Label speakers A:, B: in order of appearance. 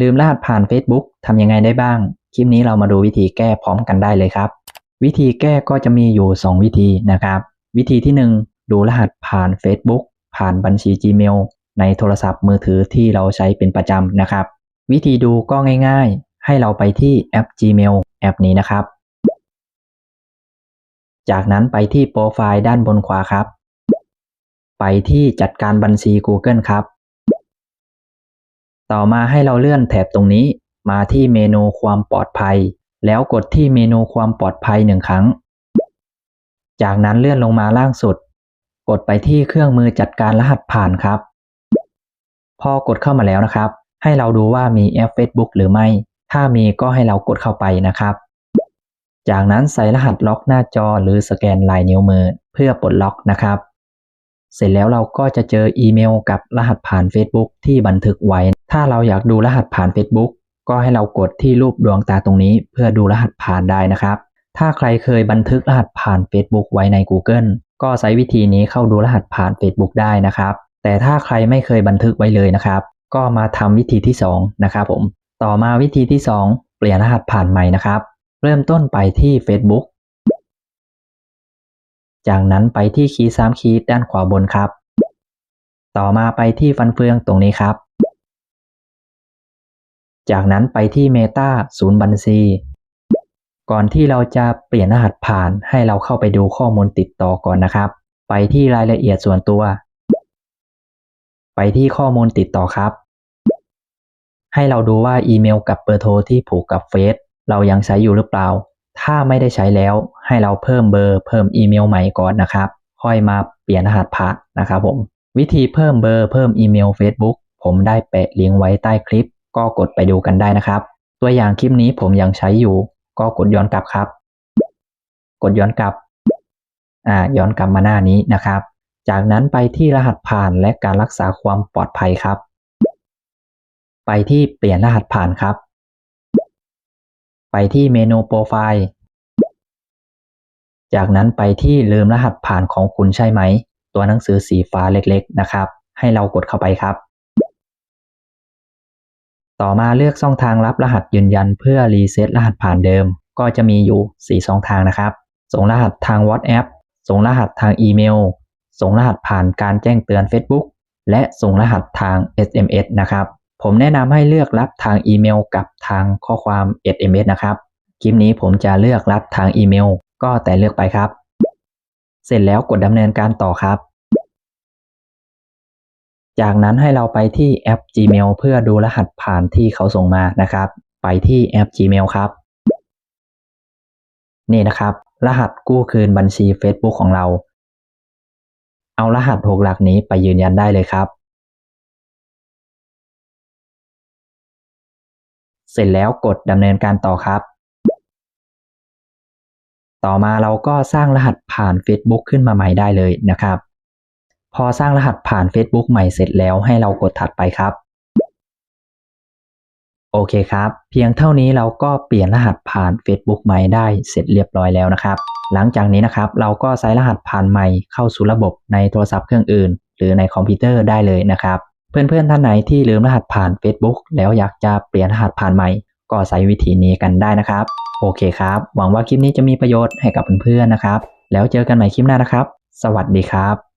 A: ลืมรหัสผ่าน Facebook ทำยังไงได้บ้าง คลิปนี้เรามาดูวิธีแก้พร้อมกันได้เลยครับ วิธีแก้ก็จะมีอยู่ 2 วิธีนะครับ วิธีที่ 1 ดูรหัสผ่าน Facebook ผ่านบัญชี Gmail ในโทรศัพท์มือถือที่เราใช้เป็นประจำนะครับ วิธีดูก็ง่ายๆ ให้เราไปที่แอป Gmail แอปนี้นะครับ จากนั้นไปที่โปรไฟล์ด้านบนขวาครับ ไปที่จัดการบัญชี Google ครับ ต่อมาให้เราเลื่อนแถบตรงนี้ มาที่เมนูความปลอดภัย แล้วกดที่เมนูความปลอดภัยหนึ่งครั้ง จากนั้นเลื่อนลงมาล่างสุด กดไปที่เครื่องมือจัดการรหัสผ่านครับ พอกดเข้ามาแล้วนะครับ ให้เราดูว่ามีแอป Facebook หรือไม่ ถ้ามีก็ให้เรากดเข้าไปนะครับ จากนั้นใส่รหัสล็อกหน้าจอหรือสแกนลายนิ้วมือเพื่อปลดล็อกนะครับ เสร็จแล้วเราก็จะเจออีเมลกับรหัสผ่าน Facebook ที่บันทึกไว้ ถ้าเราอยากดูรหัสผ่าน Facebook ก็ให้เรากดที่รูปดวงตาตรงนี้ เพื่อดูรหัสผ่านได้นะครับ ถ้าใครเคยบันทึกรหัสผ่าน Facebook ไว้ใน Google ก็ใช้วิธีนี้เข้าดูรหัสผ่าน Facebook ได้นะครับ แต่ถ้าใครไม่เคยบันทึกไว้เลยนะครับ ก็มาทำวิธีที่ 2 นะครับผม ต่อมาวิธีที่ 2 เปลี่ยนรหัสผ่านใหม่นะครับ เริ่มต้นไปที่ Facebook จากนั้นไปที่คีย์3คีย์ด้านขวาบนครับ ต่อมาไปที่ฟันเฟืองตรงนี้ครับ จากนั้นไปที่ Meta ศูนย์บัญชี ก่อนที่เราจะเปลี่ยนรหัสผ่านให้เราเข้าไปดูข้อมูลติดต่อก่อนนะครับ ไปที่รายละเอียดส่วนตัว ไปที่ข้อมูลติดต่อครับ ให้เราดูว่าอีเมลกับเบอร์โทรที่ผูกกับเฟซเรายังใช้อยู่หรือเปล่า ถ้าไม่ได้ใช้แล้วให้เราเพิ่มเบอร์เพิ่มอีเมลใหม่ก่อนนะครับ ค่อยมาเปลี่ยนรหัสผ่านนะครับผม วิธีเพิ่มเบอร์เพิ่มอีเมล Facebook ผมได้แปะลิงก์ไว้ใต้คลิป ก็กดไปดูกันได้นะครับ ตัวอย่างคลิปนี้ผมยังใช้อยู่ ก็กดย้อนกลับครับ กดย้อนกลับอ่าย้อนกลับมาหน้านี้นะครับ จากนั้นไปที่รหัสผ่านและการรักษาความปลอดภัยครับ ไปที่เปลี่ยนรหัสผ่านครับ ไปที่เมนูโปรไฟล์ จากนั้นไปที่ลืมรหัสผ่านของคุณใช่ไหม ตัวหนังสือสีฟ้าเล็กๆ นะครับ ให้เรากดเข้าไปครับ ต่อมาเลือกช่องทางรับรหัสยืนยันเพื่อรีเซ็ตรหัสผ่านเดิม ก็จะมีอยู่ 4 ช่องทางนะครับ ส่งรหัสทาง WhatsApp ส่งรหัสทางอีเมล ส่งรหัสผ่านการแจ้งเตือน Facebook และส่งรหัสทาง SMS นะครับ ผมแนะนำให้เลือกรับทางอีเมลกับทางข้อความ SMS นะครับคลิปนี้ผมจะเลือกรับทางอีเมล ก็แต่เลือกไปครับ เสร็จแล้วกดดำเนินการต่อครับ จากนั้นให้เราไปที่แอป Gmail เพื่อดูรหัสผ่านที่เขาส่งมานะครับ ไปที่แอป Gmail ครับ นี่นะครับ รหัสกู้คืนบัญชี Facebook ของเรา เอารหัส6หลักนี้ไปยืนยันได้เลยครับ เสร็จแล้วกดดำเนินการต่อครับ ต่อมาเราก็สร้างรหัสผ่าน Facebook ขึ้นมาใหม่ได้เลยนะครับ พอสร้างรหัสผ่าน Facebook ใหม่เสร็จแล้วให้เรากดถัดไปครับ โอเคครับ เพียงเท่านี้เราก็เปลี่ยนรหัสผ่าน Facebook ใหม่ได้เสร็จเรียบร้อยแล้วนะครับ หลังจากนี้นะครับ เราก็ใส่รหัสผ่านใหม่เข้าสู่ระบบในโทรศัพท์เครื่องอื่น หรือในคอมพิวเตอร์ได้เลยนะครับ เพื่อนๆท่านไหนที่ลืมรหัสผ่าน Facebook แล้วอยากจะเปลี่ยนรหัสผ่านใหม่ ก็ใช้วิธีนี้กันได้นะครับ โอเคครับ หวังว่าคลิปนี้จะมีประโยชน์ให้กับเพื่อนๆนะครับ แล้วเจอกันใหม่คลิปหน้านะครับ สวัสดีครับ